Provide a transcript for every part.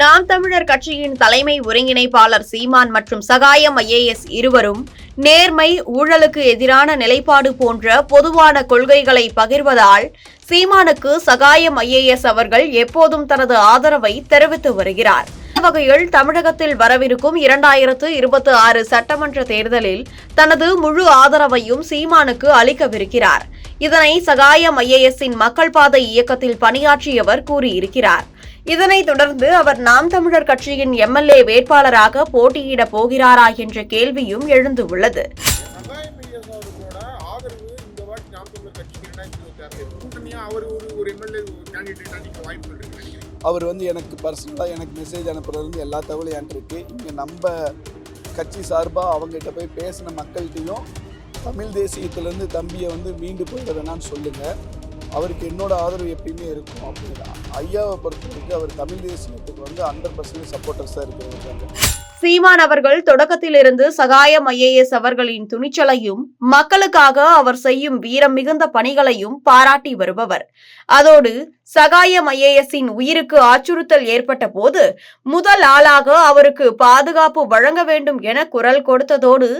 நாம் தமிழர் கட்சியின் தலைமை ஒருங்கிணைப்பாளர் சீமான் மற்றும் சகாயம் ஐஏஎஸ் இருவரும் நேர்மை ஊழலுக்கு எதிரான நிலைப்பாடு போன்ற பொதுவான கொள்கைகளை பகிர்வதால் சீமானுக்கு சகாயம் ஐஏஎஸ் அவர்கள் எப்போதும் தனது ஆதரவை தெரிவித்து வருகிறார். வகையில் தமிழகத்தில் வரவிருக்கும் இரண்டாயிரத்து இருபத்தி ஆறு சட்டமன்ற தேர்தலில் தனது முழு ஆதரவையும் சீமானுக்கு அளிக்கவிருக்கிறார். இதனை சகாயம் ஐஏஎஸ்ஸின் மக்கள் பாதை இயக்கத்தில் பணியாற்றியவர் கூறியிருக்கிறார். இதனைத் தொடர்ந்து அவர் நாம் தமிழர் கட்சியின் எம்எல்ஏ வேட்பாளராக போட்டியிடப் போகிறாரா என்ற கேள்வியும் எழுந்துள்ளது. உள்ளது அவர் வந்து எனக்கு பர்சனலாக எனக்கு மெசேஜ் அனுப்புறதுலேருந்து எல்லா தகவலும் என்கிட்ட இருக்கு. இங்கே நம்ம கட்சி சார்பாக அவங்ககிட்ட போய் பேசின மக்கள்கிட்டையும் தமிழ் தேசியத்திலேருந்து தம்பியை வந்து மீண்டு போயிட வேணான்னு சொல்லுங்கள் அவருக்கு என்னோட ஆதரவு எப்பயுமே இருக்கும். அப்படின்னு ஐயாவை பொறுத்த வரைக்கும் அவர் தமிழ் தேசியத்துக்கு வந்து ஹண்ட்ரட் பர்சன்டேஜ் சப்போர்ட்டர்ஸாக இருக்கிறவங்க சீமான் அவர்கள் தொடக்கத்திலிருந்து சகாயம் ஐஏஎஸ் அவர்களின் துணிச்சலையும் மக்களுக்காக அவர் செய்யும் வீரம் மிகுந்த பணிகளையும் பாராட்டி வருபவர். அதோடு சகாயம் ஐஏஎஸ்ஸின் உயிருக்கு அச்சுறுத்தல் ஏற்பட்ட போது முதல் ஆளாக அவருக்கு பாதுகாப்பு வழங்க வேண்டும் என குரல் கொடுத்ததோடு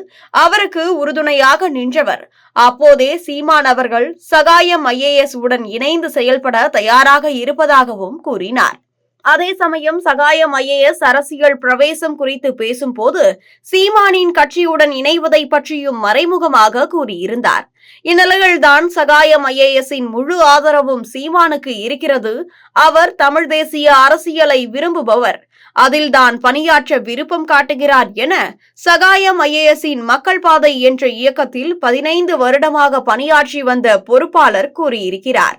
அவருக்கு உறுதுணையாக நின்றவர். அப்போதே சீமான் அவர்கள் சகாயம் ஐஏஎஸ் உடன் இணைந்து செயல்பட தயாராக இருப்பதாகவும் கூறினார். அதே சமயம் சகாயம் ஐஏஎஸ் அரசியல் பிரவேசம் குறித்து பேசும்போது சீமானின் கட்சியுடன் இணைவதை பற்றியும் மறைமுகமாக கூறியிருந்தார். இந்நிலையில்தான் சகாயம் ஐஏஎஸின் முழு ஆதரவும் சீமானுக்கு இருக்கிறது. அவர் தமிழ் தேசிய அரசியலை விரும்புபவர். அதில் தான் பணியாற்ற விருப்பம் காட்டுகிறார் என சகாயம் ஐஏஎஸின் மக்கள் பாதை என்ற இயக்கத்தில் பதினைந்து வருடமாக பணியாற்றி வந்த பொறுப்பாளர் கூறியிருக்கிறார்.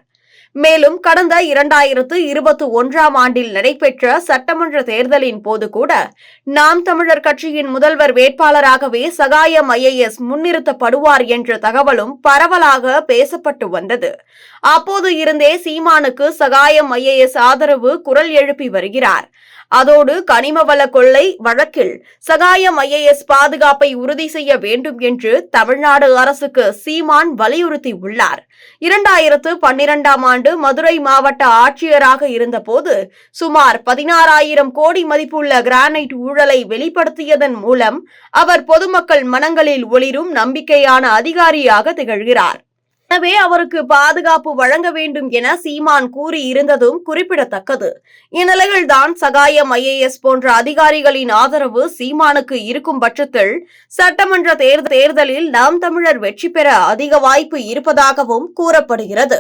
மேலும் கடந்த இரண்டாயிரத்து இருபத்தி ஒன்றாம் ஆண்டில் நடைபெற்ற சட்டமன்ற தேர்தலின் போது கூட நாம் தமிழர் கட்சியின் முதல்வர் வேட்பாளராகவே சகாயம் ஐஏஎஸ் முன்னிறுத்தப்படுவார் என்ற தகவலும் பரவலாக பேசப்பட்டு வந்தது. அப்போது இருந்தே சீமானுக்கு சகாயம் ஐஏஎஸ் ஆதரவு குரல் எழுப்பி வருகிறார். அதோடு கனிமவள கொள்ளை வழக்கில் சகாயம் ஐஏஎஸ் பாதுகாப்பை உறுதி செய்ய வேண்டும் என்று தமிழ்நாடு அரசுக்கு சீமான் வலியுறுத்தி உள்ளார் இரண்டாயிரத்து பன்னிரண்டாம் ஆண்டு மதுரை மாவட்ட ஆட்சியராக இருந்தபோது சுமார் பதினாறாயிரம் கோடி மதிப்புள்ள கிரானைட் ஊழலை வெளிப்படுத்தியதன் மூலம் அவர் பொதுமக்கள் மனங்களில் ஒளிரும் நம்பிக்கையான அதிகாரியாக திகழ்கிறார். எனவே அவருக்கு பாதுகாப்பு வழங்க வேண்டும் என சீமான் கூறியிருந்ததும் குறிப்பிடத்தக்கது. இந்நிலையில்தான் சகாயம் ஐஏஎஸ் போன்ற அதிகாரிகளின் ஆதரவு சீமானுக்கு இருக்கும் பட்சத்தில் சட்டமன்ற தேர்தலில் நாம் தமிழர் வெற்றி பெற அதிக வாய்ப்பு இருப்பதாகவும் கூறப்படுகிறது.